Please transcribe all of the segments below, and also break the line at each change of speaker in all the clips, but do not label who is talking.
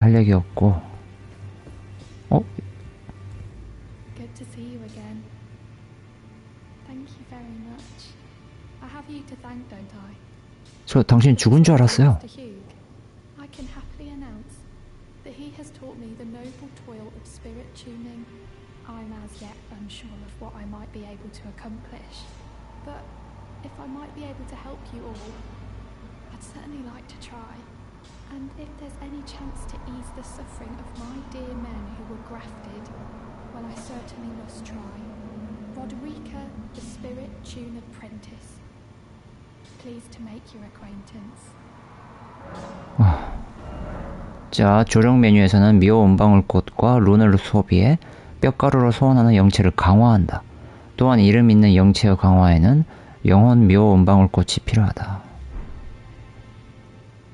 할 얘기 없고 어?
Good to see you again. Thank you very much. I have you to thank, don't I?
저 당신 죽은 줄 알았어요.
Mr. Hugh, I can happily announce that he has taught me the noble toil of spirit tuning. I'm as yet unsure of what I might be able to accomplish, but if I might be able to help you all, I'd certainly like to try. And if there's any chance to ease the suffering of my dear men who were grafted, well, I certainly must try. Roderica, the spirit tune apprentice. Pleased to make your acquaintance.
자, 조정 메뉴에서는 미오 온방울 꽃과 룬을 소비해 뼈가루로 소환하는 영체를 강화한다. 또한 이름 있는 영체의 강화에는 영혼 미오 온방울 꽃이 필요하다.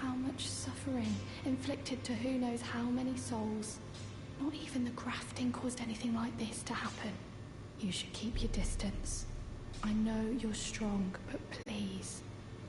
How much suffering inflicted to who knows how many souls. Not even the grafting caused anything like this to happen. You should keep your distance. I know you're strong, but please,